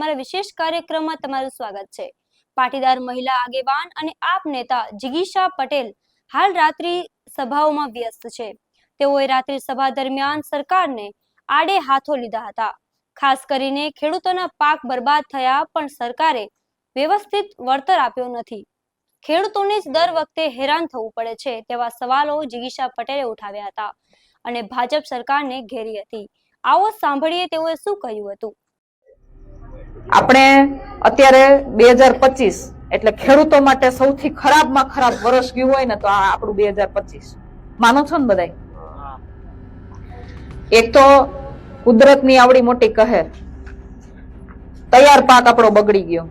અમારા વિશેષ કાર્યક્રમમાં તમારું સ્વાગત છે. પાટીદાર મહિલા આગેવાન અને આપ નેતા જિગીશા પટેલ હાલ રાત્રિ સભાઓમાં વ્યસ્ત છે. તેઓએ રાત્રિ સભા દરમિયાન સરકારને આડે હાથો લીધા હતા. ખાસ કરીને ખેડૂતોના પાક બરબાદ થયા પણ સરકારે વ્યવસ્થિત વળતર આપ્યો નથી. ખેડૂતોને દર વખતે હેરાન થવું પડે છે તેવા સવાલો જિગીશા પટેલે ઉઠાવ્યા હતા અને ભાજપ સરકારને ઘેરી હતી. આવો સાંભળીએ તેઓએ શું કહ્યું હતું? આપણે અત્યારે બે હજાર પચીસ, એટલે ખેડૂતો માટે સૌથી ખરાબમાં ખરાબ વર્ષ ગયું હોય ને તો આ આપણું બે હજાર પચીસ. માનો છો ને બધા એક તો કુદરતની આવડી મોટી કહેર. તૈયાર પાક આપણો બગડી ગયો.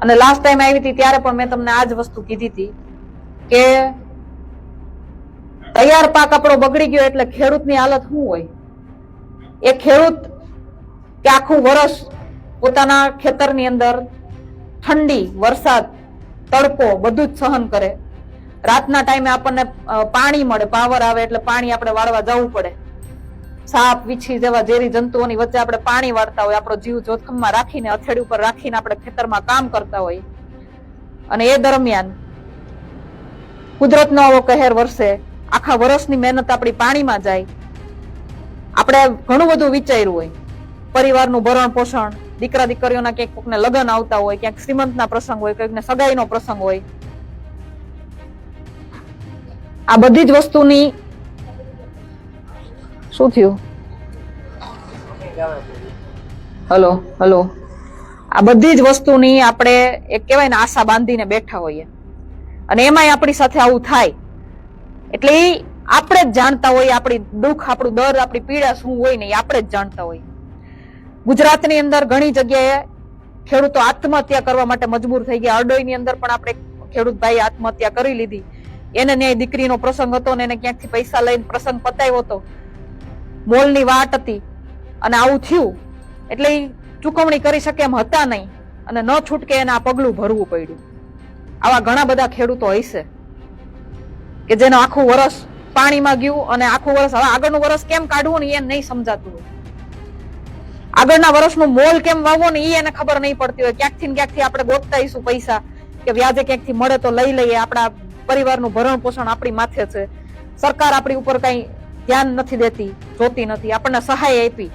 અને લાસ્ટ ટાઈમ આવી હતી ત્યારે પણ મેં તમને આ જ વસ્તુ કીધી હતી કે તૈયાર પાક આપણો બગડી ગયો એટલે ખેડૂતની હાલત શું હોય? એ ખેડૂત કે આખું વર્ષ પોતાના ખેતરની અંદર ઠંડી, વરસાદ, તડકો બધું જ સહન કરે. રાતના ટાઈમે આપણને પાણી મળે, પાવર આવે એટલે પાણી આપણે વાળવા જવું પડે. સાપ, વીછી જેવા ઝેરી જંતુઓની વચ્ચે આપણે પાણી વાળતા હોય, આપણો જીવ જોખમમાં રાખીને અથેડી ઉપર રાખીને આપણે ખેતરમાં કામ કરતા હોય. અને એ દરમિયાન કુદરતનો આવો કહેર વરસે, આખા વર્ષની મહેનત આપણી પાણીમાં જાય. આપણે ઘણું બધું વિચાર્યું હોય. પરિવારનું ભરણ પોષણ દીકરા દીકરીઓના ક્યાંક કોકને લગ્ન આવતા હોય, ક્યાંક શ્રીમંતના પ્રસંગ હોય ક્યાંકને સગાઈનો પ્રસંગ હોય. આ બધી જ વસ્તુની શું થયું? Hello hello. આ બધી જ વસ્તુની આપણે એક કહેવાય ને આશા બાંધીને બેઠા હોઈએ. અને એમાંય આપણી સાથે આવું થાય. એટલે આપણે જ જાણતા હોઈએ, આપણી દુઃખ, આપણું દર આપણી પીડા શું હોય ને એ આપણે જ જાણતા હોઈએ. ગુજરાતની અંદર ઘણી જગ્યાએ ખેડૂતો આત્મહત્યા કરવા માટે મજબૂર થઈ ગયા. અરડોઈની અંદર પણ આપણે ખેડૂત ભાઈ આત્મહત્યા કરી લીધી. એને ન્યાય દીકરીનો પ્રસંગ હતો અને એને ક્યાંકથી પૈસા લઈને પ્રસંગ પતાવ્યો હતો. મોલની વાટ હતી અને આવું થયું. એટલે ચૂકવણી કરી શકે એમ હતા નહીં અને ન છૂટકે એને પગલું ભરવું પડ્યું. આવા ઘણા બધા ખેડૂતો હશે કે જેનું આખું વર્ષ પાણીમાં ગયું અને આખું વર્ષ હવે આગળનું વર્ષ કેમ કાઢવું ને એ નહીં સમજાતું આગળના વર્ષનું મોલ કેમ વાવવો ને એ એને ખબર નહીં પડતી હોય. ક્યાંકથી ક્યાંકથી આપણે ગોતતાઈશું પૈસા કે વ્યાજે ક્યાંકથી મળે તો લઈ લઈએ. આપણા પરિવારનું ભરણ પોષણ આપણી માથે છે. સરકાર આપણી ઉપર કઈ ધ્યાન નથી દેતી, જોતી નથી. આપણને સહાય આપી.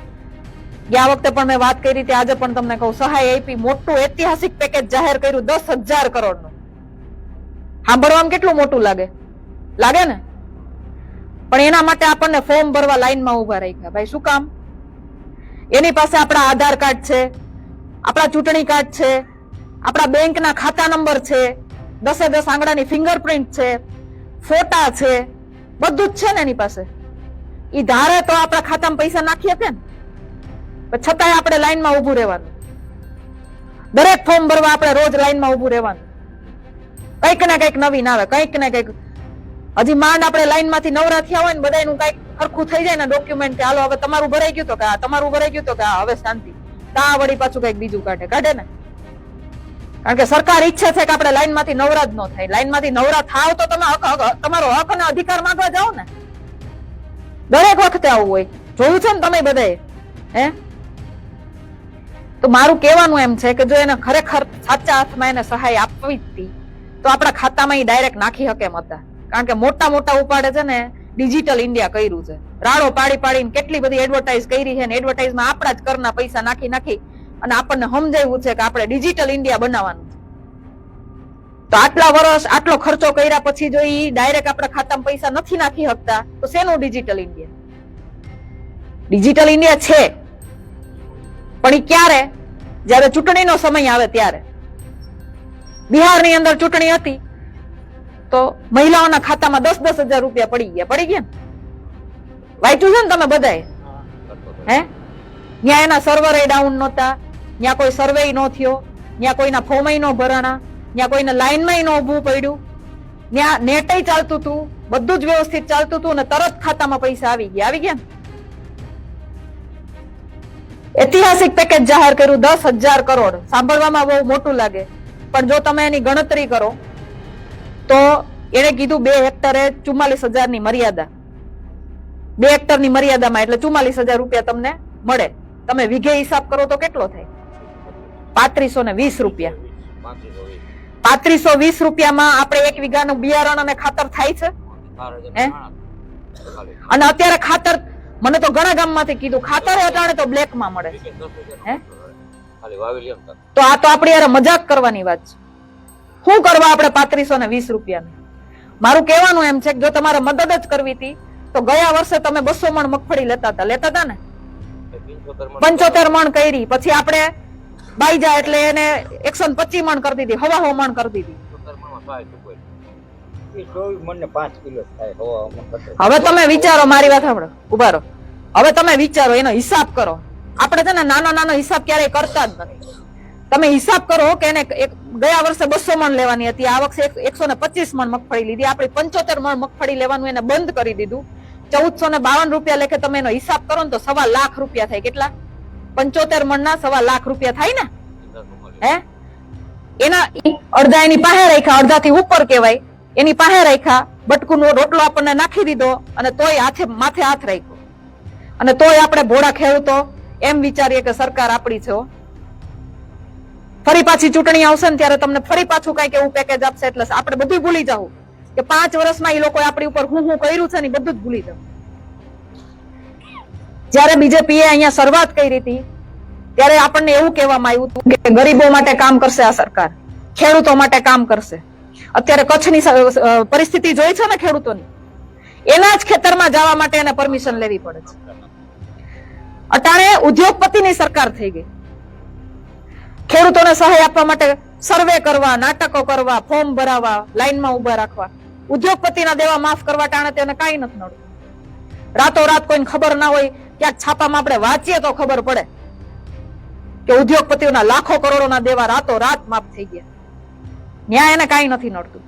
ગયા વખતે પણ મેં વાત કરી હતી આજે પણ તમને કહું, સહાય આપી મોટું ઐતિહાસિક પેકેજ જાહેર કર્યું દસ હજાર કરોડનું. સાંભળવામાં કેટલું મોટું લાગે? લાગે ને? પણ એના માટે આપણને ફોર્મ ભરવા લાઈનમાં ઊભા રાખ્યા. ભાઈ, શું કામ? એની પાસે આપણા આધાર કાર્ડ છે, આપણા ચૂંટણી કાર્ડ છે, આપણા બેંકના ખાતા નંબર છે, દસે દસ આંગળાની ફિંગરપ્રિન્ટ છે, ફોટા છે, બધું જ છે ને એની પાસે. એ ધારે તો આપણા ખાતામાં પૈસા નાખી શકે ને. છતાંય આપણે લાઈનમાં ઊભું રહેવાનું. દરેક ફોર્મ ભરવા આપણે રોજ લાઈનમાં ઊભું રહેવાનું. કંઈક ને કંઈક નવીન આવે, કંઈક ને કંઈક હજી માંડ આપણે લાઈનમાંથી નવરા થયા હોય ને બધાનું કંઈક સરખું થઈ જાય ને ડોક્યુમેન્ટ કે હાલો હવે તમારું ભરાઈ ગયું તો કે તમારું ભરાઈ ગયું તો કે હવે શાંતિ. તા વળી પાછું કંઈક બીજું કાઢે. કાઢે ને? કારણ કે સરકાર ઈચ્છે છે કે આપણે લાઈનમાંથી નવરા જ ન થાય. લાઈનમાંથી નવરા થાવ તો તમે હક તમારો હક અને અધિકાર માંગવા જાઓ ને. દરેક વખતે આવું હોય. જોયું છે ને તમે બધાએ? હે? તો મારું કહેવાનું એમ છે કે જો એને ખરેખર સાચા હાથમાં એને સહાય આપવી જ હતી, તો આપણા ખાતામાં ડાયરેક્ટ નાખી શકે એમ હતા. કારણ કે મોટા મોટા ઉપાડે છે ને ડિજિટલ ઇન્ડિયા કર્યું છે. રાડો પાડી પાડીને કેટલી બધી એડવર્ટાઇઝ કરી છે ને એડવર્ટાઇઝમાં આપણા જ કરના પૈસા નાખી નાખી અને આપણને સમજાવ્યું છે કે આપણે ડિજિટલ ઇન્ડિયા બનાવવાનું તો આટલા વર્ષ આટલો ખર્ચો કર્યા પછી જો ઈ ડાયરેક્ટ આપણા ખાતામાં પૈસા નથી નાખી શકતા, તો શેનું ડિજિટલ ઇન્ડિયા ડિજિટલ ઇન્ડિયા છે. પણ ઈ ક્યારે? જ્યારે ચૂંટણીનો સમય આવે ત્યારે. બિહારની અંદર ચૂંટણી હતી. તો મહિલાઓના ખાતામાં દસ દસ હજાર રૂપિયા પડી ગયા. પડી ગયા વાંચ્યું છે ને તમે બધાએ? હે? ત્યાં એના સર્વરે ડાઉન નહોતા, ત્યાં કોઈ સર્વે નો થયો, ત્યાં કોઈના ફોર્મ ન ભરાણા, ત્યાં કોઈને લાઈનમાં ન ઊભું પડ્યું. ત્યાં નેટ ચાલતું હતું, બધું જ વ્યવસ્થિત ચાલતું હતું અને તરત ખાતામાં પૈસા આવી ગયા. આવી ગયા ઐતિહાસિક પેકેજ જાહેર કર્યું દસ હજાર કરોડ. સાંભળવામાં બહુ મોટું લાગે. પણ જો તમે એની ગણતરી કરો તો એને કીધું બે હેક્ટરે ચુમ્માલીસ હજારની મર્યાદા. બે હેક્ટરની મર્યાદામાં એટલે ચુમ્માલીસ હજાર રૂપિયા તમને મળે. તમે વીઘે હિસાબ કરો તો કેટલો થાય? પાંત્રીસો ને વીસ રૂપિયા. પાંત્રીસો વીસ રૂપિયામાં આપણે એક વીઘાનું બિયારણ અને ખાતર થાય છે. અને અત્યારે ખાતર, મને તો ઘણા ગામમાંથી કીધું, ખાતર અટાણે તો બ્લેકમાં મળે. તો આ તો આપણી યાર મજાક કરવાની વાત છે. શું કરવા આપણે પાંત્રીસો ને વીસ રૂપિયાની? મારું કહેવાનું એમ છે કે જો તમારે મદદ જ કરવી હતી, તો ગયા વર્ષે તમે બસો મણ મગફળી લેતા હતા. લેતા હતા ને? પંચોતેર મણ કરી. પછી આપણે બાઈજા એટલે એને એકસો ને પચીસ મણ કરી દીધી, હવા હવા મણ કરી દીધી. હવે તમે વિચારો, મારી વાત સાંભળો. ઊભા રહો. હવે તમે વિચારો, એનો હિસાબ કરો. આપણે છે ને નાનો નાનો હિસાબ ક્યારેય કરતા જ નથી. તમે હિસાબ કરો કે એને ગયા વર્ષે બસો મણ લેવાની હતી, આ વખતે એકસો ને પચીસ મણ મગફળી લીધી. આપણે પંચોતેર મણ મગફળી લેવાનું એને બંધ કરી દીધું. ચૌદસો ને બાવન રૂપિયા લેખે તમે એનો હિસાબ કરો ને તો સવા લાખ રૂપિયા થાય. કેટલા? પંચોતેર મણ ના સવા લાખ રૂપિયા થાય ને? હે? એના અડધા એની પાસે રાખ્યા અડધા થી ઉપર કહેવાય. એની પાસે રાખ્યા, બટકુનો રોટલો આપણને નાખી દીધો અને તોય હાથે માથે હાથ રાખ્યો. અને તોય આપણે ભોળા ખેડૂતો એમ વિચારીએ કે સરકાર આપણી છે. ફરી પાછી ચૂંટણી આવશે ને ત્યારે તમને ફરી પાછું કંઈક એવું પેકેજ આપશે. એટલે આપણે બધું ભૂલી જાવ કે પાંચ વર્ષમાં એ લોકો આપણી ઉપર હું હું કર્યું છે ને બધું જ ભૂલી જાવ જ્યારે બીજેપીએ અહીંયા શરૂઆત કરી હતી, ત્યારે આપણને એવું કહેવામાં આવ્યું હતું કે ગરીબો માટે કામ કરશે આ સરકાર. ખેડૂતો માટે કામ કરશે. અત્યારે કચ્છની પરિસ્થિતિ જોઈ છે ને ખેડૂતોની? એના જ ખેતરમાં જવા માટે એને પરમિશન લેવી પડે છે. અટાણે ઉદ્યોગપતિની સરકાર થઈ ગઈ. ખેડૂતોને સહાય આપવા માટે સર્વે કરવા, નાટકો કરવા, ફોર્મ ભરાવા લાઈનમાં ઊભા રાખવા. ઉદ્યોગપતિના દેવા માફ કરવા ટાણે તેને કાંઈ નથી નડતું. રાતો રાત કોઈને ખબર ના હોય, ક્યાંક છાપામાં આપણે વાંચીએ તો ખબર પડે કે ઉદ્યોગપતિઓના લાખો કરોડોના દેવા રાતો રાત માફ થઈ ગયા. ન્યાય એને કાંઈ નથી નડતું.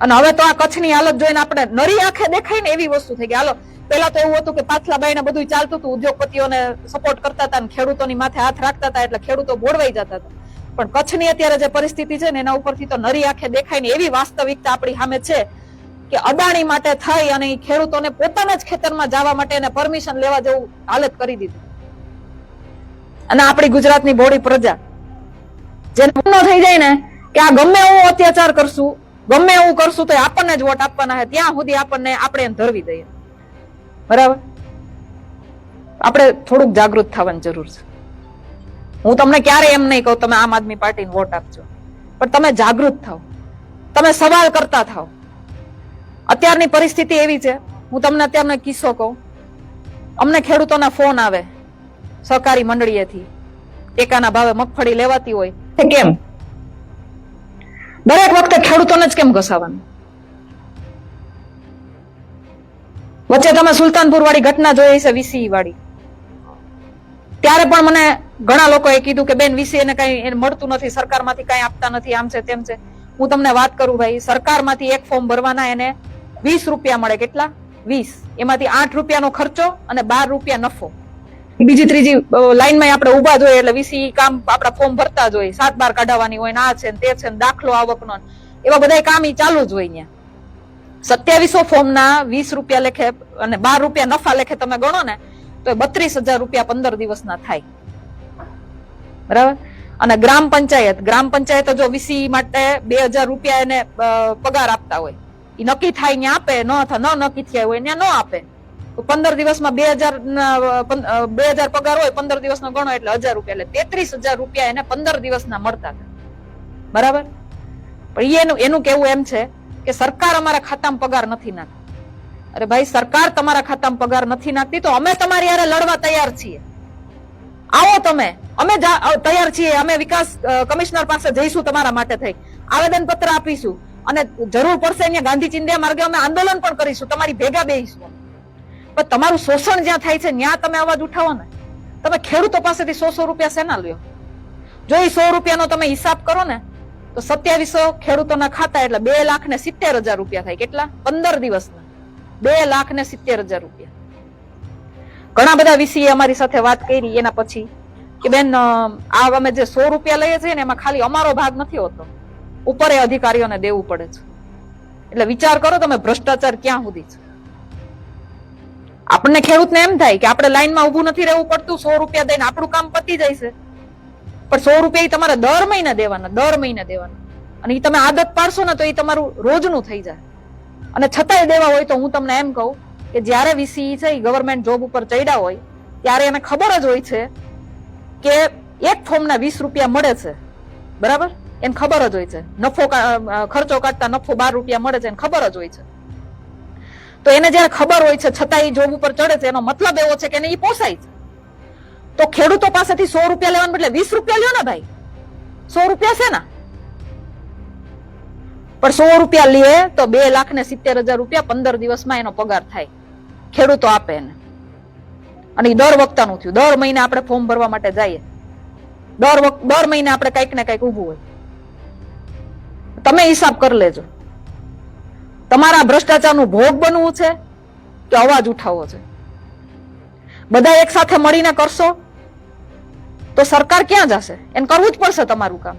અને હવે તો આ કચ્છની હાલત જોઈને આપણે નરી આંખે દેખાય ને એવી વસ્તુ થઈ ગઈ. હાલો પેલા તો એવું હતું કે પાછલા બાઈને બધું ચાલતું હતું, ઉદ્યોગપતિઓને સપોર્ટ કરતા હતા અને ખેડૂતોની માથે હાથ રાખતા હતા એટલે ખેડૂતો બોળવાઈ જતા હતા. પણ કચ્છની અત્યારે જે પરિસ્થિતિ છે ને, એના ઉપરથી તો નરી આંખે દેખાય ને એવી વાસ્તવિકતા આપણી સામે છે કે અદાણી માટે થઈ અને ખેડૂતોને પોતાના જ ખેતરમાં જવા માટે એને પરમિશન લેવા જેવું હાલત કરી દીધું. અને આપણી ગુજરાતની બોડી પ્રજા, જેને થઈ જાય ને, કે આ ગમે એવું અત્યાચાર કરશું, ગમે એવું કરશું તો આપણને જ વોટ આપવાના છે. ત્યાં સુધી આપણને, આપણે ધરવી દઈએ. બરાબર? આપણે થોડુંક જાગૃત થવાની જરૂર છે. હું તમને ક્યારે એમ નહીં કહું તમે આમ આદમી પાર્ટીને વોટ આપજો. પણ તમે જાગૃત થાવ તમે સવાલ કરતા થાઓ. અત્યારની પરિસ્થિતિ એવી છે હું તમને અત્યારનો કિસ્સો કહું. અમને ખેડૂતોના ફોન આવે સહકારી મંડળીએથી. ટેકાના ભાવે મગફળી લેવાતી હોય. કેમ? દરેક વખતે ખેડૂતોને જ કેમ ઘસાવાનું? વચ્ચે તમે સુલતાનપુર વાળી ઘટના જોઈ છે વીસી વાળી ત્યારે પણ મને ઘણા લોકોએ કીધું કે, બેન, વીસી એને કઈ એને મળતું નથી, સરકારમાંથી કઈ આપતા નથી, આમ છે, તેમ છે. હું તમને વાત કરું ભાઈ, સરકારમાંથી એક ફોર્મ ભરવાના એને વીસ રૂપિયા મળે. કેટલા? વીસ. એમાંથી આઠ રૂપિયાનો ખર્ચો અને બાર રૂપિયા નફો. બીજી ત્રીજી લાઈનમાં આપણે ઊભા જોઈએ, એટલે વીસી કામ આપણા ફોર્મ ભરતા જ હોય સાત બાર કાઢવાની હોય ને આ છે ને તે છે ને દાખલો આવકનો એવા બધા કામ ચાલુ જ હોય અહીંયા સત્યાવીસો ફોર્મના વીસ રૂપિયા લેખે અને બાર રૂપિયા નફા લેખે તમે ગણો ને, તો બત્રીસ હજાર રૂપિયા પંદર દિવસના થાય. બરાબર? અને ગ્રામ પંચાયત ગ્રામ પંચાયત જો વીસી માટે બે હજાર રૂપિયા એને પગાર આપતા હોય. એ નક્કી થાય ત્યાં આપે, ન ન નક્કી થયા હોય ત્યાં ન આપે. તો પંદર દિવસમાં બે હજાર બે હજાર પગાર હોય, પંદર દિવસનો ગણો એટલે હજાર રૂપિયા. એટલે તેત્રીસ હજાર રૂપિયા એને પંદર દિવસના મળતા હતા. બરાબર? પણ એનું એનું કેવું એમ છે કે સરકાર અમારા ખાતામાં પગાર નથી નાખતી. અરે ભાઈ, સરકાર તમારા ખાતામાં પગાર નથી નાખતી તો અમે તમારી યારે લડવા તૈયાર છીએ. આવો તમે. અમે તૈયાર છીએ. અમે વિકાસ કમિશનર પાસે જઈશું તમારા માટે થઈ. આવેદન પત્ર આપીશું. અને જરૂર પડશે અહીંયા ગાંધી ચિંધ્યા માર્ગે અમે આંદોલન પણ કરીશું. તમારી ભેગા બેહીશું પણ તમારું શોષણ જ્યાં થાય છે ત્યાં તમે અવાજ ઉઠાવો ને. તમે ખેડૂતો પાસેથી સો સો રૂપિયા શેના લ્યો. જો એ સો રૂપિયાનો તમે હિસાબ કરો ને તો સત્યાવીસો ખેડૂતોના ખાતા એટલે બે લાખ ને સિત્તેર હજાર રૂપિયા થાય. કેટલા? પંદર દિવસના. બે લાખ ને સિત્તેર હજાર રૂપિયા. ઘણા બધા વિષય અમારી સાથે વાત કરી એના પછી કે બેન આ અમે જે સો રૂપિયા લઈએ છીએ ને એમાં ખાલી અમારો ભાગ નથી હોતો. ઉપર એ અધિકારીઓને દેવું પડે છે. એટલે વિચાર કરો તમે, ભ્રષ્ટાચાર ક્યાં સુધી છે? આપણને ખેડૂતને એમ થાય કે આપણે લાઈનમાં ઊભું નથી રહેવું પડતું, સો રૂપિયા દઈને આપણું કામ પતી જાય છે. પણ સો રૂપિયા એ તમારે દર મહિને દેવાના, દર મહિને દેવાના. અને એ તમે આદત પાડશો ને તો એ તમારું રોજનું થઈ જાય. અને છતાંય દેવા હોય તો હું તમને એમ કહું કે જ્યારે વીસી છે એ ગવર્મેન્ટ જોબ ઉપર ચડ્યા હોય, ત્યારે એને ખબર જ હોય છે કે એક ફોર્મના વીસ રૂપિયા મળે છે. બરાબર? એને ખબર જ હોય છે. નફો ખર્ચો કાઢતા નફો બાર રૂપિયા મળે છે, એને ખબર જ હોય છે. તો એને જયારે ખબર હોય છે છતાં એ જોબ ઉપર ચડે છે, એનો મતલબ એવો છે કે એને એ પોસાય છે. તો ખેડૂતો પાસેથી સો રૂપિયા લેવાને બદલે વીસ રૂપિયા લ્યો ને ભાઈ. સો રૂપિયા છે ને? પણ સો રૂપિયા લે તો બે લાખ ને સિત્તેર હજાર રૂપિયા પંદર દિવસમાં એનો પગાર થાય. ખેડૂતો આપે એને. અને ઈ દર વખતાનું થયું. દર મહિને આપણે ફોર્મ ભરવા માટે જઈએ. દર વખત દર મહિને આપણે કંઈક ને કંઈક ઊભું હોય. તમે હિસાબ કરી લેજો. તમારા ભ્રષ્ટાચારનું ભોગ બનવું છે કે અવાજ ઉઠાવવો છે? બધા એક સાથે મળીને કરશો? તો સરકાર ક્યાં જશે? એને કરવું જ પડશે તમારું કામ.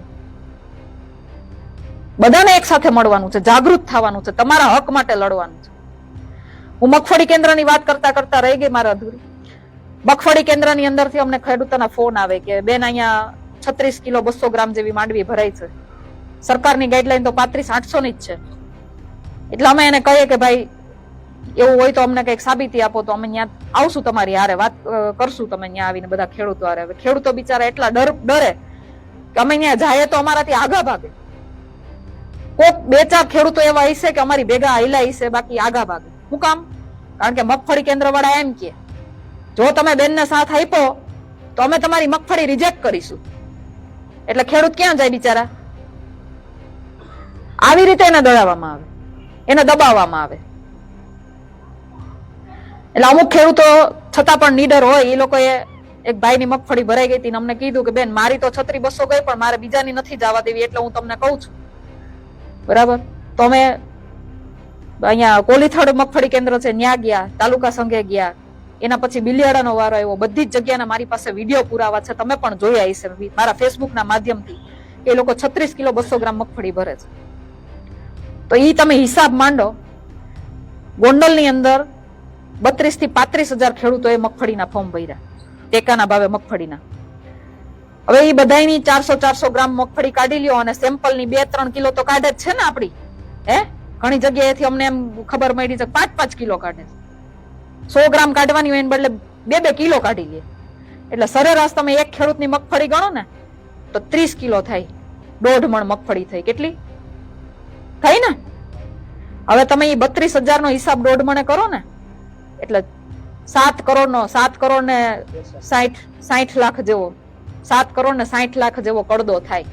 બધાને એક સાથે મળવાનું છે, જાગૃત થવાનું છે, તમારા હક માટે લડવાનું છે. હું મગફળી કેન્દ્રની વાત કરતા કરતા રહી ગઈ મારા અધૂરી. મગફળી કેન્દ્રની અંદરથી અમને ખેડૂતોના ફોન આવે કે, બેન, અહીંયા છત્રીસ કિલો બસો ગ્રામ જેવી માંડવી ભરાય છે. સરકારની ગાઈડલાઈન તો પાંત્રીસ આઠસો ની જ છે. એટલે અમે એને કહીએ કે, ભાઈ એવું હોય તો અમને કંઈક સાબિતી આપો તો અમે ત્યાં આવશું તમારી હારે, વાત કરશું તમે ત્યાં આવીને બધા ખેડૂતો હારે. ખેડૂતો બિચારા એટલા ડર, ડરે કે અમે ત્યાં જાય તો અમારાથી આગા ભાગે. કોક બે ચાર ખેડૂતો એવા હશે કે અમારી ભેગા હાઈલા હશે, બાકી આગા ભાગે. હું કામ? કારણ કે મગફળી કેન્દ્ર વાળા એમ કે, જો તમે બેનને સાથ આપ્યો, તો અમે તમારી મગફળી રિજેક્ટ કરીશું. એટલે ખેડૂત ક્યાં જાય બિચારા? આવી રીતે એને દળાવવામાં આવે, એને દબાવવામાં આવે. એટલે અમુક ખેડૂતો છતાં પણ નીડર હોય એ લોકોએ એક ભાઈની મગફળી ભરાઈ ગઈ હતી અમને કીધું કે, બેન, મારી તો છત્રી બસો ગઈ, પણ મારે બીજાની નથી જવા દેવી એટલે હું તમને કહું છું. બરાબર? તો અમે અહીંયા કોલીથડ મગફળી કેન્દ્ર છે ત્યાં ગયા, તાલુકા સંઘે ગયા. એના પછી બિલિયાડાનો વારો આવ્યો. બધી જ જગ્યાના મારી પાસે વીડિયો પુરાવા છે. તમે પણ જોયા હશે મારા ફેસબુકના માધ્યમથી એ લોકો છત્રીસ કિલો બસો ગ્રામ મગફળી ભરે છે. તો એ તમે હિસાબ માંડો. ગોંડલની અંદર બત્રીસથી પાંત્રીસ હજાર ખેડૂતોએ મગફળીના ફોર્મ ભર્યા. ટેકાના ભાવે મગફળીના. હવે એ બધાની ચારસો ચારસો ગ્રામ મગફળી કાઢી લ્યો અને સેમ્પલની બે ત્રણ કિલો તો કાઢે જ છે ને આપણી હે? ઘણી જગ્યાએથી અમને એમ ખબર મળી છે પાંચ પાંચ કિલો કાઢે સો ગ્રામ કાઢવાની હોય એને બદલે બે બે કિલો કાઢી લે. એટલે સરેરાશ તમે એક ખેડૂતની મગફળી ગણો ને, તો ત્રીસ કિલો થાય. દોઢ મણ મગફળી થઈ. કેટલી? થઈ ને? હવે તમે એ બત્રીસ હજાર નો હિસાબ દોઢ મણે કરો ને એટલે સાત કરોડ નો સાત કરોડ ને સાઠ સાઠ લાખ જેવો સાત કરોડ ને સાઠ લાખ જેવો કડદો થાય.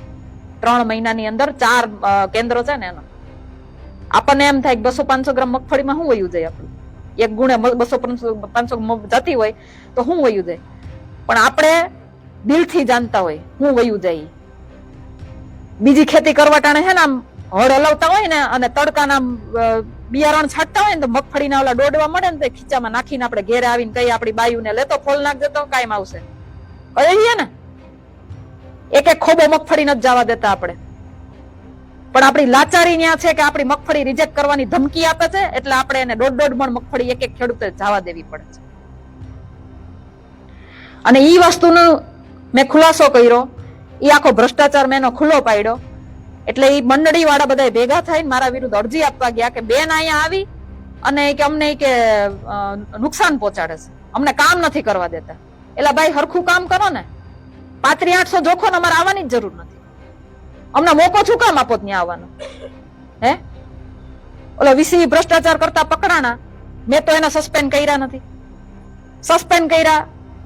ત્રણ મહિનાની અંદર ચાર કેન્દ્રો છે ને એનો. આપણને એમ થાય કે બસો પાંચસો ગ્રામ મગફળીમાં શું વયું જાય આપણું? એક ગુણે બસો પાંચસો જતી હોય તો શું વયું જાય? પણ આપણે દિલથી જાણતા હોય શું વયું જાય. બીજી ખેતી કરવા ટાણે હે ને આમ હળ હલાવતા હોય ને અને તડકાના બિયારણ છાંટતા હોય ને તો મગફળીના ઓલા દોડવા મળે ને તો ખીચામાં નાખીને આપણે ઘેરે આવીને કઈ આપણી બાયુને લેતો, ફોલ નાખ તો કાયમ આવશે કહીએ ને? એક એક ખોબો મગફળી નથી જવા દેતા આપણે. પણ આપણી લાચારી ન્યા છે કે આપણી મગફળી રિજેક્ટ કરવાની ધમકી આપે છે, એટલે આપણે એને દોઢ દોઢ મણ મગફળી એક એક ખેડૂતે જવા દેવી પડે છે. અને એ વસ્તુનો મેં ખુલાસો કર્યો. એ આખો ભ્રષ્ટાચાર મેં એનો ખુલ્લો પાડ્યો. એટલે એ મંડળી વાળા બધા ભેગા થઈને મારા વિરુદ્ધ અરજી આપવા ગયા કે બેન અહીંયા આવી અને કે અમને કે નુકસાન પહોંચાડે છે. અમને કામ નથી કરવા દેતા. એટલે ભાઈ, હરખું કામ કરો ને. પાત્રી આઠસો જોખો ને અમારે આવવાની જ જરૂર નથી. અમને મોકો શું કામ આપો ત્યાં આવવાનો? હે? ઓલો વિસી ભ્રષ્ટાચાર કરતા પકડાણા. મેં તો એને સસ્પેન્ડ કર્યા નથી. સસ્પેન્ડ કર્યા.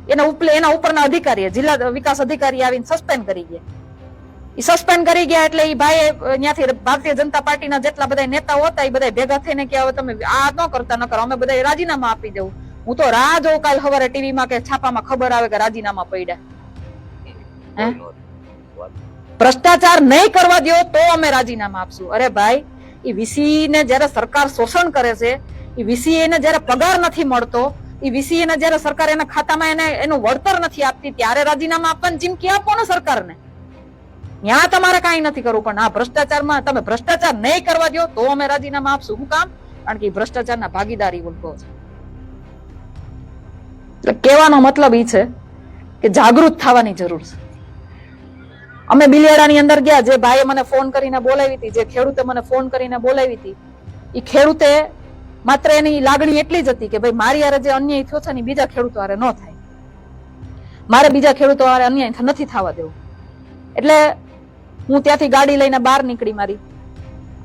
એના ઉપર એના ઉપરના અધિકારીએ, જિલ્લા વિકાસ અધિકારી આવીને સસ્પેન્ડ કરી ગયા. સસ્પેન્ડ કરી ગયા એટલે એ ભાઈ ત્યાંથી ભારતીય જનતા પાર્ટીના જેટલા બધા નેતાઓ હતા એ બધા ભેગા થઈને કે હવે તમે આ ન કરતા, ન કરો, અમે બધા રાજીનામા આપી દેવું. હું તો રાહ જોઉં કાલ સવારે ટીવીમાં કે છાપામાં ખબર આવે કે રાજીનામા પડ્યા? ભ્રષ્ટાચાર નહીં કરવા દો તો અમે રાજીનામા આપશું. અરે ભાઈ એ વીસી ને જયારે સરકાર શોષણ કરે છે એ વીસી ને જયારે પગાર નથી મળતો એ વીસી ને જયારે સરકાર એના ખાતામાં એને, એનું વળતર નથી આપતી, ત્યારે રાજીનામા આપવાની ચીમકી આપો ને સરકારને. ત્યાં તમારે કાંઈ નથી કરવું, પણ આ ભ્રષ્ટાચારમાં તમે ભ્રષ્ટાચાર નહીં કરવા દો તો અમે રાજીનામા આપશું. શું કામ? કારણ કે ભ્રષ્ટાચારના ભાગીદારી વર્ગો છે. કહેવાનો મતલબ એ છે કે જાગૃત થવાની જરૂર છે. અમે બિલિયાડાની અંદર ગયા, જે ભાઈએ મને ફોન કરીને બોલાવી હતી, જે ખેડૂતે મને ફોન કરીને બોલાવી હતી એ ખેડૂતે માત્ર એની લાગણી એટલી જ હતી કે ભાઈ, મારી હારે જે અન્યાય થયો છે ને બીજા ખેડૂતો હારે ન થાય. મારે બીજા ખેડૂતો હારે અન્યાય નથી થવા દેવું. એટલે હું ત્યાંથી ગાડી લઈને બહાર નીકળી મારી.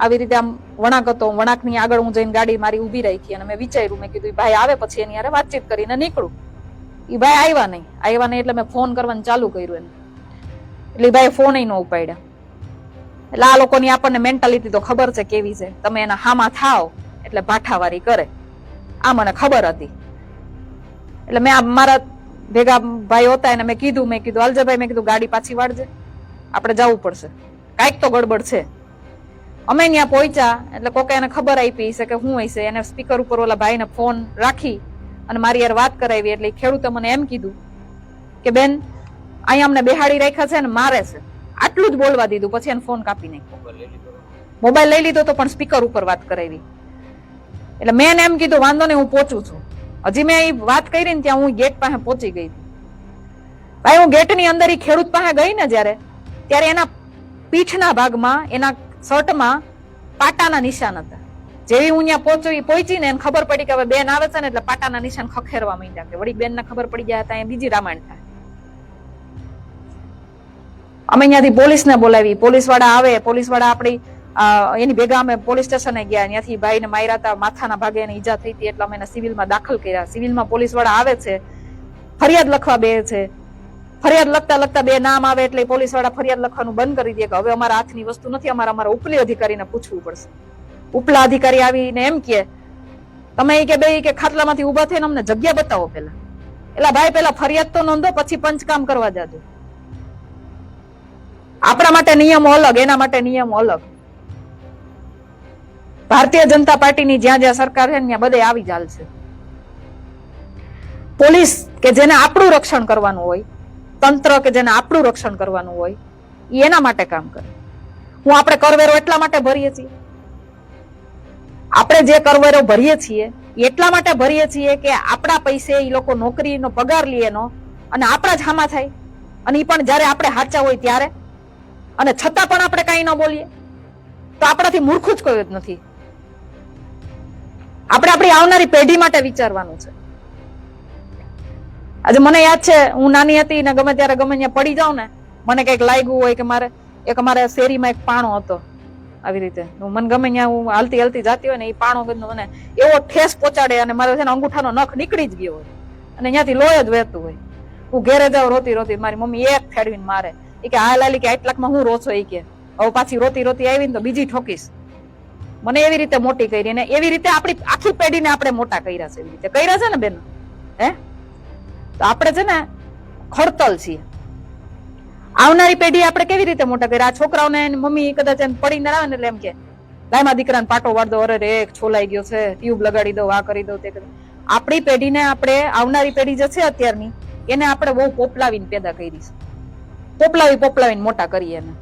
આવી રીતે આમ વણાક હતો. વળાંકની આગળ હું જઈને ગાડી મારી ઊભી રાખી અને મેં વિચાર્યું, મેં કીધું, "ઈ ભાઈ આવે પછી એની યારે વાતચીત કરીને નીકળું. એ ભાઈ આવ્યા નહીં. આવ્યા નહીં એટલે મેં ફોન કરવાનું ચાલુ કર્યું એને એટલે ભાઈ ફોન ન ઉપાડ્યા. એટલે આ લોકોની આપણને મેન્ટાલિટી તો ખબર છે કેવી છે. તમે એના હામાં થાવ એટલે ભાઠાવારી કરે. આ મને ખબર હતી. એટલે મેં મારા ભેગા ભાઈ હતા એને મેં કીધું મેં કીધું અલજભાઈ મેં કીધું ગાડી પાછી વાળજે. આપણે જવું પડશે. કાંઈક તો ગડબડ છે. અમે ત્યાં પહોંચ્યા એટલે કોકે એને ખબર આપી છે કે હું હશે. એને સ્પીકર ઉપર ઓલા ભાઈને ફોન રાખી અને મારી યાર વાત કરાવી એટલે ખેડૂતે મને એમ કીધું કે બેન અહીંયા અમને બેહાડી રાખ્યા છે ને મારે છે. આટલું જ બોલવા દીધું પછી એને ફોન કાપી નાખ્યો. મોબાઈલ લઈ લીધો મોબાઈલ લઈ લીધો તો પણ સ્પીકર ઉપર વાત કરાવી. એટલે મેં એમ કીધું વાંધો નહીં હું પહોંચું છું. હજી મેં એ વાત કરી ને ત્યાં હું ગેટ પાસે પહોંચી ગઈ. ભાઈ હું ગેટની અંદર એ ખેડૂત પાસે ગઈ ને જ્યારે ત્યારે એના પીઠના ભાગમાં, એના શર્ટમાં પાટાના નિશાન હતા. જેવી હું ત્યાં પહોંચી, પહોંચીને એને ખબર પડી કે હવે બેન આવે છે ને, એટલે પાટાના નિશાન ખખેરવા માંડ્યા કે વળી બેનને ખબર પડી ગયા હતા બીજી રામાયણ થાય. અમે અહીંયાથી પોલીસને બોલાવી પોલીસવાળા આવે પોલીસવાળા આપણી એની ભેગા અમે પોલીસ સ્ટેશને ગયા, ત્યાંથી ભાઈને માર્યા હતા, માથાના ભાગે એને ઈજા થઈ હતી, એટલે અમે એને સિવિલમાં દાખલ કર્યા. સિવિલમાં પોલીસવાળા આવે છે, ફરિયાદ લખવા બે છે. ફરિયાદ લખતા લખતા બે નામ આવે એટલે પોલીસવાળા ફરિયાદ લખવાનું બંધ કરી દે કે હવે અમારા હાથની વસ્તુ નથી, અમારે અમારા ઉપલી અધિકારીને પૂછવું પડશે. ઉપલા અધિકારી આવીને એમ કે, તમે કે બે કે ખાટલામાંથી ઊભા થઈને અમને જગ્યા બતાવો પેલા એટલે ભાઈ પેલા ફરિયાદ તો નોંધો, પછી પંચકામ કરવા જાજો. આપણા માટે નિયમો અલગ, એના માટે નિયમો અલગ. ભારતીય જનતા પાર્ટીની જ્યાં જ્યાં સરકાર છે ત્યાં બધે આવી ચાલ છે. પોલીસ કે જેને આપણું રક્ષણ કરવાનું હોય તંત્ર કે જેને આપણું રક્ષણ કરવાનું હોય, એના માટે કામ કરે. હું આપણે કરવેરો એટલા માટે ભરીએ છીએ. આપણે જે કરવેરો ભરીએ છીએ, એટલા માટે ભરીએ છીએ કે આપણા પૈસે એ લોકો નોકરીનો પગાર લે એનો અને આપણા જ હામાં થાય. અને એ પણ જ્યારે આપણે હાચા હોય ત્યારે. અને છતાં પણ આપણે કાંઈ ન બોલીએ. તો આપણાથી મૂર્ખું જ કોઈ જ નથી. આપણે આપણી આવનારી પેઢી માટે વિચારવાનું છે. આજે મને યાદ છે, હું નાની હતી ને ગમે ત્યારે ગમે ત્યાં પડી જાઉં ને, મને કંઈક લાગ્યું હોય કે મારે, એક અમારે શેરીમાં એક પાણો હતો. આવી રીતે. હું મને ગમે ત્યાં હું હાલતી હાલતી જાતી હોય ને, એ પાણો મને એવો ઠેસ પહોંચાડે અને મારે છે ને અંગૂઠાનો નખ નીકળી જ ગયો હોય. અને ત્યાંથી લોહી જ વહેતું હોય. હું ઘેરે જાઉં, રોતી રોતી મારી મમ્મી એક ફેડવીને મારે. એ કે આ લાલી કે આટલાકમાં હું રોછો એ કે, હવે પાછી રોતી રોતી આવીને તો બીજી ઠોકીશ. મને એવી રીતે મોટી કરી અને એવી રીતે આપણી આખી પેઢીને આપણે મોટા કર્યા છે એવી રીતે. કર્યા છે ને બેન? હે? તો આપણે છે ને ખડતલ છીએ. આવનારી પેઢી આપણે કેવી રીતે મોટા કરીએ આ છોકરાઓને મમ્મી કદાચ એને પડીને આવે ને એટલે એમ કે લાયમાં દીકરાને પાટો વાળ દો, અરે રે છોલાઈ ગયો છે, ટ્યુબ લગાડી દો, આ કરી દો, તે કરી આપણી પેઢીને આપણે, આવનારી પેઢી જે છે અત્યારની, એને આપણે બહુ પોપલાવીને પેદા કરી છે. પોપલાવી પોપલાવીને મોટા કરીએ એને.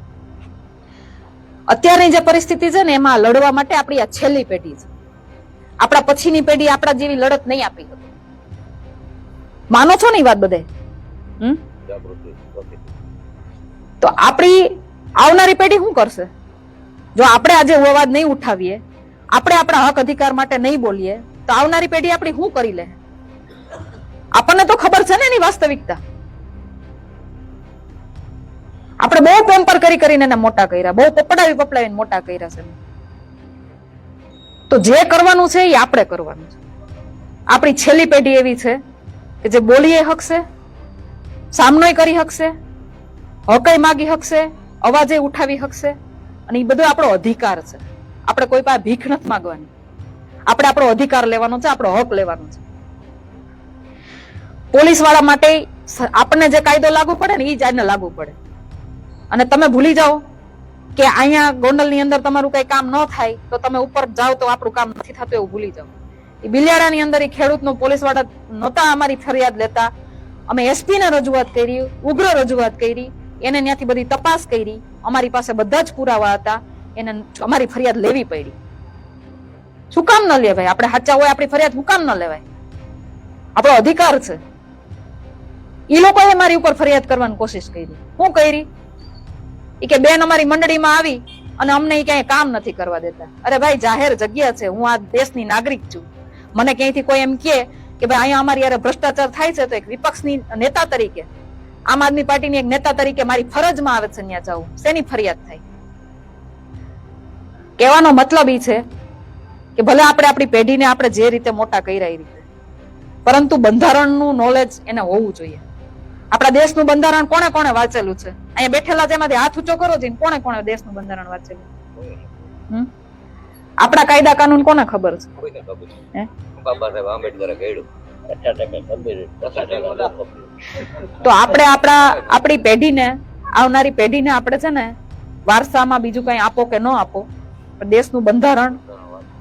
અત્યારની જે પરિસ્થિતિ છે ને એમાં લડવા માટે આપણી આ છેલ્લી પેઢી છે. આપણા પછીની પેઢી આપણા જેવી લડત નહીં આપી માનો છો ને વાત બધે. તો આપણી આવનારી પેઢી શું કરશે? જો આપણે આજે અવાજ નહીં ઉઠાવીએ, આપણે આપણા હક અધિકાર માટે નહીં બોલીએ, તો આવનારી પેઢી આપણી શું કરી લે? આપણને તો ખબર છે ને એની વાસ્તવિકતા. આપણે બહુ પેમ્પર કરી કરીને એને મોટા કર્યા, બહુ પપડાવી પપડાવીને મોટા કર્યા છે. તો જે કરવાનું છે એ આપણે કરવાનું છે. આપણી છેલ્લી પેઢી એવી છે કે જે બોલીએ હકશે સામનોય કરી હકશે હકય માગી હકશે, અવાજે ઉઠાવી હકશે, અને એ બધો આપણો અધિકાર છે. આપણે કોઈ પાસે ભીખ નથી માંગવાની. આપણે આપણો અધિકાર લેવાનો છે, આપણો હક લેવાનો છે. પોલીસવાળા માટે આપણને જે કાયદો લાગુ પડે ને એ જ આને લાગુ પડે. અને તમે ભૂલી જાઓ કે અહીંયા ગોંડલની અંદર તમારું કઈ કામ ન થાય, તો તમે ઉપર જાઓ તો આપણું કામ નથી થતું એવું ભૂલી જાઓ. એ બિલિયારાની અંદર એ ખેડૂતનો પોલીસવાળા નહોતા અમારી ફરિયાદ લેતા. અમે એસપીને રજૂઆત કરી, ઉગ્ર રજૂઆત કરી, એને ત્યાંથી બધી તપાસ કરી. અમારી પાસે બધા જ પુરાવા હતા. એને અમારી ફરિયાદ લેવી પડી. શું કામ ન લેવાય? આપણે સાચા હોય, આપણી ફરિયાદ શું કામ ન લેવાય? આપણો અધિકાર છે. એ લોકોએ મારી ઉપર ફરિયાદ કરવાની કોશિશ કરી. હું કરી? એ કે બેન અમારી મંડળીમાં આવી અને અમને એ ક્યાંય કામ નથી કરવા દેતા. અરે ભાઈ, જાહેર જગ્યા છે. હું આ દેશની નાગરિક છું. મને ક્યાંયથી કોઈ એમ કહે કે ભાઈ અહીંયા અમારી યારે ભ્રષ્ટાચાર થાય છે તો એક વિપક્ષની નેતા તરીકે, આમ આદમી પાર્ટીની એક નેતા તરીકે મારી ફરજમાં આવે છે ત્યાં જવું શેની ફરિયાદ થાય? કહેવાનો મતલબ એ છે કે ભલે આપણે આપણી પેઢીને આપણે જે રીતે મોટા કર્યા એ રીતે, પરંતુ બંધારણનું નોલેજ એને હોવું જોઈએ. આપણા દેશનું બંધારણ કોણે કોણે વાંચેલું છે? અહીંયા બેઠેલા જેમાંથી હાથ ઊંચો કરો જઈને કોણે કોણે દેશનું બંધારણ વાંચેલું? હમ? આપણા કાયદા કાનૂન કોને ખબર છે? તો આપણે આપણા આપણી પેઢીને આવનારી પેઢીને આપણે છે ને વારસામાં બીજું કઈ આપો કે ન આપો દેશનું બંધારણ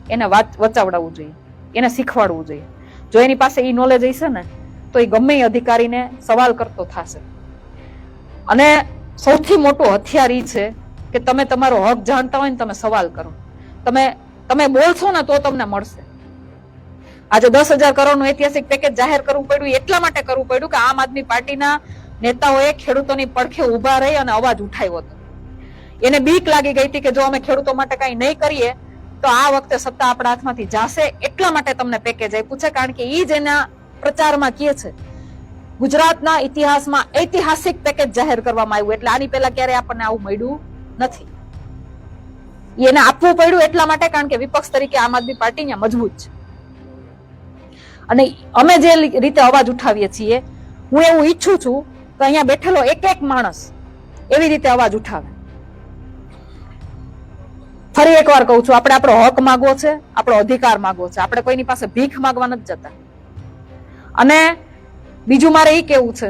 એને વચાવડાવવું જોઈએ એને શીખવાડવું જોઈએ. જો એની પાસે એ નોલેજ હશે ને તો એ ગમે એ અધિકારીને સવાલ કરતો થશે. અને સૌથી મોટું હથિયાર ઈ છે કે તમે તમારો હક જાણતા હોય ને તમે સવાલ કરો. તમે તમે બોલશો ને તો તમને મળશે. આજે દસ હજાર કરોડનું ઐતિહાસિક પેકેજ જાહેર કરવું પડ્યું, એટલા માટે કરવું પડ્યું કે આમ આદમી પાર્ટીના નેતાઓએ ખેડૂતોની પડખે ઊભા રહી અને અવાજ ઉઠાવ્યો હતો. એને બીક લાગી ગઈ હતી કે જો અમે ખેડૂતો માટે કઈ નહીં કરીએ, તો આ વખતે સત્તા આપણા હાથમાંથી જાશે, એટલા માટે તમને પેકેજ આપ્યું છે. કારણ કે એ જ એના પ્રચારમાં કહે છે, ગુજરાતના ઇતિહાસમાં ઐતિહાસિક પેકેજ જાહેર કરવામાં આવ્યું. એટલે આની પહેલા ક્યારે આપણને આવું મળ્યું નથી. એને આપવું પડ્યું એટલા માટે, કારણ કે વિપક્ષ તરીકે આમ આદમી પાર્ટી અહીંયા મજબૂત છે. અને અમે જે રીતે અવાજ ઉઠાવીએ છીએ, હું એવું ઈચ્છું છું કે અહીંયા બેઠેલો એક એક માણસ એવી રીતે અવાજ ઉઠાવે. ફરી એકવાર કહું છું, આપણે આપણો હક માગવો છે, આપણો અધિકાર માગવો છે. આપણે કોઈની પાસે ભીખ માગવા નથી જતા. અને બીજું મારે એ કેવું છે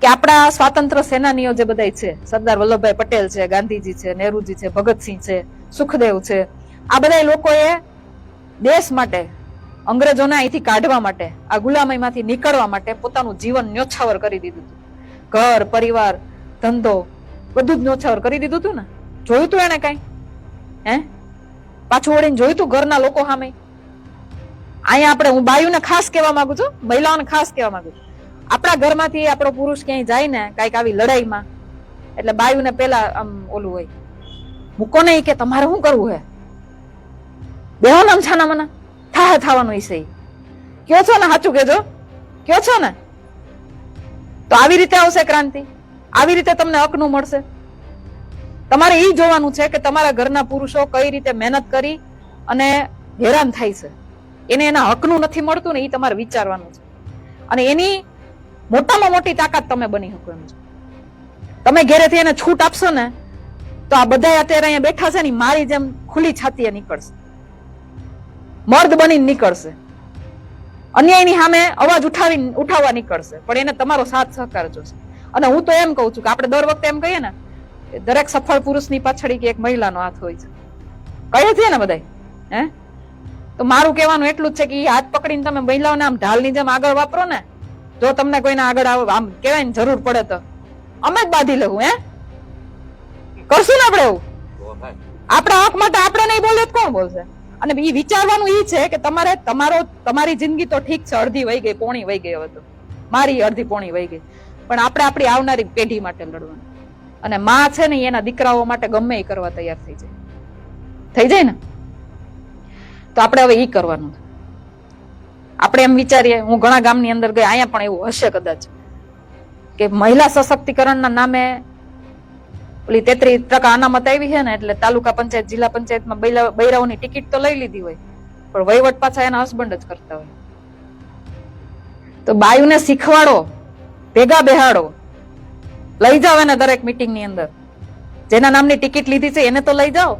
કે આપણા સ્વાતંત્ર્ય સેનાનીઓ જે બધા છે, સરદાર વલ્લભભાઈ પટેલ છે, ગાંધીજી છે, નેહરુજી છે, ભગતસિંહ છે, સુખદેવ છે, આ બધા લોકોએ દેશ માટે, અંગ્રેજોને અહીંથી કાઢવા માટે, આ ગુલામીમાંથી નીકળવા માટે પોતાનું જીવન ન્યોછાવર કરી દીધું હતું. ઘર, પરિવાર, ધંધો, બધું જ ન્યોછાવર કરી દીધું હતું ને? જોયું તું એને કઈ? હે? પાછું વળીને જોયું તું ઘરના લોકો સામે? અહીંયા આપણે હું બાયુને ખાસ કહેવા માંગુ છું, મહિલાઓને ખાસ કહેવા માંગુ છું. આપણા ઘરમાંથી આપણો પુરુષ ક્યાંય જાય ને, કાંઈક આવી લડાઈમાં, એટલે બાયુને પેલા આમ ઓલું હોય, મૂકો નહીં કે તમારે શું કરવું હે? બેહો ને છાના મના થા થવાનું વિષય કયો છો ને સાચું કેજો કયો છો ને? તો આવી રીતે આવશે ક્રાંતિ, આવી રીતે તમને હકનું મળશે. તમારે એ જોવાનું છે કે તમારા ઘરના પુરુષો કઈ રીતે મહેનત કરી અને હેરાન થાય છે. એને એના હકનું નથી મળતું ને એ તમારે વિચારવાનું છે. અને એની મોટામાં મોટી તાકાત તમે બની શકો એમ છો. તમે ઘેરેથી એને છૂટ આપશો ને, તો આ બધા અત્યારે અહીંયા બેઠા છે ને મારી જેમ ખુલ્લી છાતીએ નીકળશે. મર્દ બની નીકળશે. અન્યાયની સામે અવાજ ઉઠાવી, ઉઠાવવા નીકળશે. પણ એને તમારો સાથ સહકાર જોશે. અને હું તો એમ કહું છું કે આપણે દર વખતે એમ કહીએ ને, કે દરેક સફળ પુરુષની પાછળ કે એક મહિલાનો હાથ હોય છે. કહીએ છીએ ને બધાય, હે? તો મારું કહેવાનું એટલું જ છે કે એ હાથ પકડીને તમે મહિલાઓને આમ ઢાલની જેમ આગળ વાપરો ને જો તમને કોઈને આગળ આવે આમ કહેવાય ને જરૂર પડે તો. અમે જ બાંધી લેવું હે? કરશું ને આપણે એવું? આપણા હક માટે આપણે નહીં બોલે કોણ બોલશે? અને એ વિચારવાનું એ છે કે તમારે તમારો તમારી જિંદગી તો ઠીક છે, અડધી વહી ગઈ, પોણી વહી ગઈ હવે તો. મારી અડધી પોણી વહી ગઈ. પણ આપણે આપણી આવનારી પેઢી માટે લડવાનું. અને માં છે ને એના દીકરાઓ માટે ગમે એ કરવા તૈયાર થઈ જાય. થઈ જાય ને? તો આપણે હવે એ કરવાનું. છે. આપણે એમ વિચારીએ, હું ઘણા ગામની અંદર ગઈ, અહીંયા પણ એવું હશે કદાચ. કે મહિલા સશક્તિકરણના નામે ઓલી તેત્રીસ ટકા અનામત આવી છે ને, એટલે તાલુકા પંચાયત, જિલ્લા પંચાયતમાં બૈરાઓની ટિકિટ તો લઈ લીધી હોય, પણ વહીવટ પાછા એના હસબન્ડ જ કરતા હોય. તો બાયુને શીખવાડો, ભેગા બેહાડો. લઈ જાઓ એને દરેક મીટિંગની અંદર. જેના નામની ટિકિટ લીધી છે, એને તો લઈ જાઓ.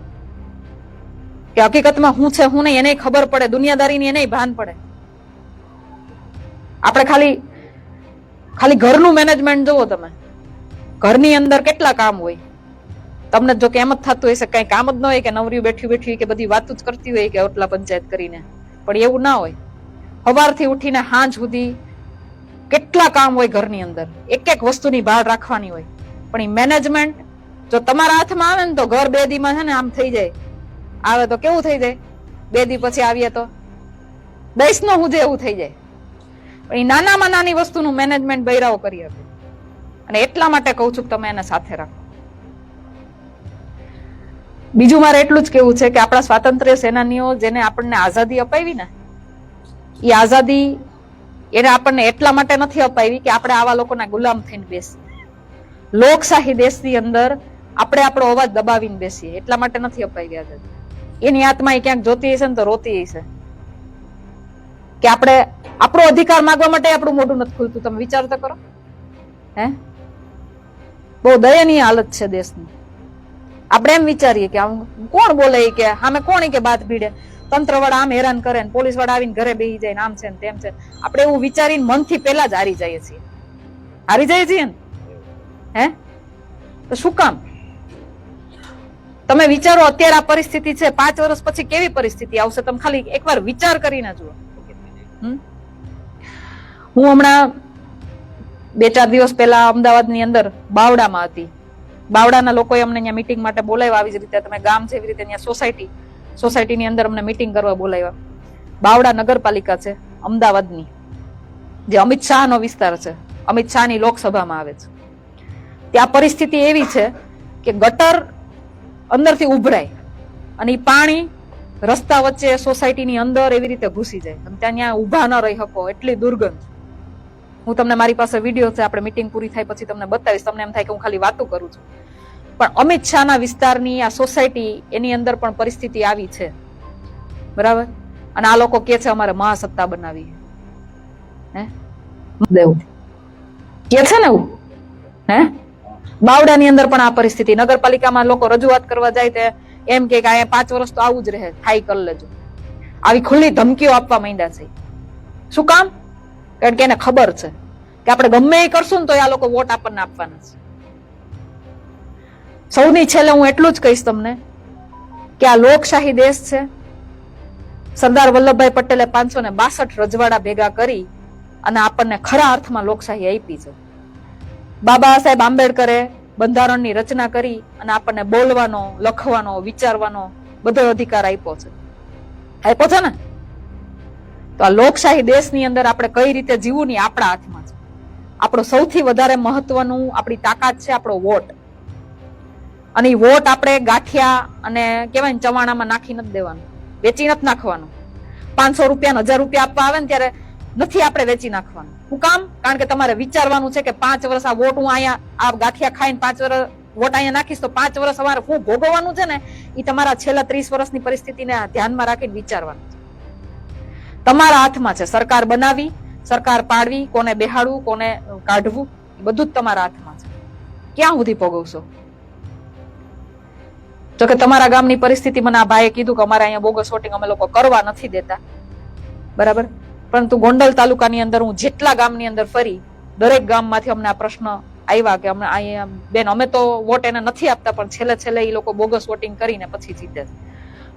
કે હકીકતમાં હું છે, હું નહીં, એને ખબર પડે, દુનિયાદારીની એને ભાન પડે. આપણે ખાલી ખાલી ઘરનું મેનેજમેન્ટ જુઓ તમે. ઘરની અંદર કેટલા કામ હોય? તમને જો કે એમ જ થતું હશે કઈ કામ જ ન હોય કે નવરી બેઠી બેઠી કે બધી વાતો જ કરતી હોય કે ઓટલા પંચાયત કરીને. પણ એવું ના હોય. સવારથી ઉઠીને સાંજ સુધી કેટલા કામ હોય ઘરની અંદર? એક એક વસ્તુની બહાર રાખવાની હોય. પણ એ મેનેજમેન્ટ જો તમારા હાથમાં આવે ને તો ઘર બે દીમાં છે ને આમ થઈ જાય. આવે તો કેવું થઈ જાય? બે દી પછી આવીએ તો. દઈશ નો હું એવું થઈ જાય. પણ એ નાનામાં નાની વસ્તુનું મેનેજમેન્ટ બૈરાઓ કરી હતી અને એટલા માટે કહું છું કે તમે એને સાથે રાખો. બીજું મારે એટલું જ કેવું છે કે આપણા સ્વાતંત્ર્ય સેનાનીઓ જેને આપણને આઝાદી અપાવી ને, એ આઝાદી એને આપણને એટલા માટે નથી અપાવી કે આપણે આવા લોકોના ગુલામ થઈને બેસીએ. લોકશાહી દેશની અંદર આપણે આપણો અવાજ દબાવીને બેસીએ. એટલા માટે નથી અપાવી આઝાદી. એની આત્મા એ ક્યાંક જોતી હશે ને તો રોતી હશે. કે આપણે આપણો અધિકાર માંગવા માટે આપણું મોઢું નથી ખુલતું. તમે વિચાર તો કરો. હે? બહુ દયનીય હાલત છે દેશની. આપણે એમ વિચારીએ કે આમ કોણ બોલે કે સામે કોણ કે બાત ભીડે? તંત્ર વાળા આમ હેરાન કરે ને પોલીસવાળા આવીને ઘરે બેસી જાય આમ છે ને તેમ છે. આપણે એવું વિચારીને મનથી પહેલા જ હારી જઈએ છીએ. હારી જઈએ છીએ ને? હે? તો શું કામ? તમે વિચારો અત્યારે આ પરિસ્થિતિ છે, પાંચ વર્ષ પછી કેવી પરિસ્થિતિ આવશે? તમે ખાલી એકવાર વિચાર કરીને જુઓ? હું હમણાં બે ચાર દિવસ પહેલા અમદાવાદની અંદર બાવડામાં હતી. બાવડાના લોકોએ અમને અહીંયા મીટિંગ માટે બોલાવ્યા આવી જ રીતે. તમે ગામ છે એવી રીતે અહીંયા સોસાયટી સોસાયટીની અંદર અમને મીટિંગ કરવા બોલાવ્યા. બાવડા નગરપાલિકા છે, અમદાવાદની. જે અમિત શાહનો વિસ્તાર છે. અમિત શાહની લોકસભામાં આવે છે. ત્યાં પરિસ્થિતિ એવી છે કે ગટર અંદરથી ઉભરાય અને એ પાણી રસ્તા વચ્ચે સોસાયટીની અંદર એવી રીતે ઘૂસી જાય. તમે ત્યાં ત્યાં ઊભા ન રહી શકો એટલી દુર્ગંધ. હું તમને મારી પાસે વીડિયો છે આપણે મીટિંગ પૂરી થાય પછી તમને બતાવીશ. તમને એમ થાય કે હું ખાલી વાતો કરું છું. પણ અમિત શાહના વિસ્તારની આ સોસાયટી એની અંદર પણ પરિસ્થિતિ આવી છે. બરાબર? અને આ લોકો કે છે અમારે મહાસત્તા બનાવી હે? દેવું. કે છે ને એવું? હે? બાવડાની અંદર પણ આ પરિસ્થિતિ. નગરપાલિકામાં લોકો રજૂઆત કરવા જાય તે એમ કે અહીંયા પાંચ વર્ષ તો આવું જ રહે, થાય કર લેજો. આવી ખુલ્લી ધમકીઓ આપવા માંડ્યા છે. શું કામ? કારણ કે એને ખબર છે કે આપણે ગમે એ કરશું ને તો આ લોકો વોટ આપણને આપવાના છે. સૌની છેલ્લે હું એટલું જ કહીશ તમને કે આ લોકશાહી દેશ છે. સરદાર વલ્લભભાઈ પટેલે પાંચસો ને બાસઠ રજવાડા ભેગા કરી અને આપણને ખરા અર્થમાં લોકશાહી આપી છે. બાબા સાહેબ આંબેડકરે બંધારણની રચના કરી અને આપણને બોલવાનો, લખવાનો, વિચારવાનો બધો અધિકાર આપ્યો છે. આપ્યો છે ને? તો આ લોકશાહી દેશની અંદર આપણે કઈ રીતે જીવવું ની આપણા હાથમાં છે. આપણો સૌથી વધારે મહત્વનું આપણી તાકાત છે આપણો વોટ. અને એ વોટ આપણે ગાંઠિયા અને કેવાય ને ચવાણામાં નાખી નથી દેવાનું. વેચી નથી નાખવાનું. પાંચસો રૂપિયા હજાર રૂપિયા આપવા આવે ને ત્યારે નથી આપણે વેચી નાખવાનું. શું કામ? કારણ કે તમારે વિચારવાનું છે કે પાંચ વર્ષ આ વોટ હું અહીંયા, આ ગાંઠિયા ખાઈને પાંચ વર્ષ વોટ અહીંયા નાખીશ તો પાંચ વર્ષ અમારે હું ભોગવવાનું છે ને એ તમારા છેલ્લા ત્રીસ વર્ષની પરિસ્થિતિને ધ્યાનમાં રાખીને વિચારવાનું છે. તમારા હાથમાં છે. સરકાર બનાવી, સરકાર પાડવી, કોને બેહાડવું, કોને કાઢવું બધું જ તમારા હાથમાં છે. ક્યાં સુધી ભોગવશો? જો કે તમારા ગામની પરિસ્થિતિ મને આ ભાઈએ કીધું કે અમારે અહીંયા બોગસ વોટિંગ અમે લોકો કરવા નથી દેતા. બરાબર? પરંતુ ગોંડલ તાલુકાની અંદર હું જેટલા ગામની અંદર ફરી, દરેક ગામમાંથી અમને આ પ્રશ્ન આવ્યા કે અમને અહીંયા બેન, અમે તો વોટ એને નથી આપતા, પણ છેલ્લે છેલ્લે એ લોકો બોગસ વોટિંગ કરીને પછી જીતે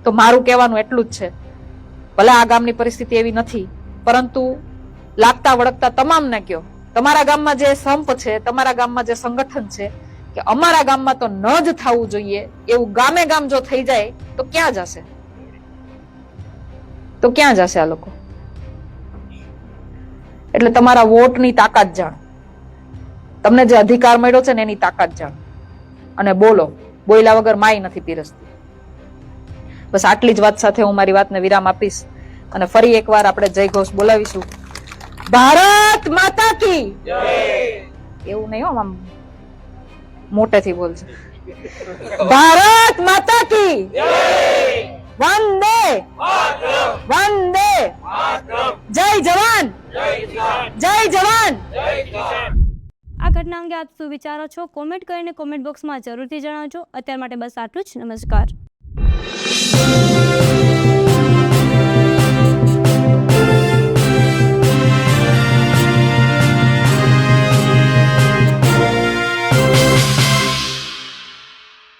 તો મારું કહેવાનું એટલું જ છે. ભલે આ ગામની પરિસ્થિતિ એવી નથી, પરંતુ લાગતા વળગતા તમામને કયો. તમારા ગામમાં જે સંપ છે, તમારા ગામમાં જે સંગઠન છે, કે અમારા ગામમાં તો ન જ થવું જોઈએ, એવું ગામે ગામ જો થઈ જાય, તો ક્યાં જશે? તો ક્યાં જશે આ લોકો? એટલે તમારા વોટની તાકાત જાણ. તમને જે અધિકાર મળ્યો છે ને એની તાકાત જાણ. અને બોલો, બોલ્યા વગર માય નથી પીરસતી. બસ આટલી જ વાત સાથે હું મારી વાતને વિરામ આપીશ અને ફરી એકવાર આપણે જય ઘોષ બોલાવીશું. ભારત માતા કી! એવું નહીં હો, આમ મોટેથી બોલશે ભારત માતા કી! વંદે. વંદે. જય જવાન. જય જવાન. આ ઘટના અંગે આપ શું વિચારો છો? કોમેન્ટ કરીને કોમેન્ટ બોક્સમાં જરૂરથી જણાવજો. અત્યાર માટે બસ આટલું જ. નમસ્કાર.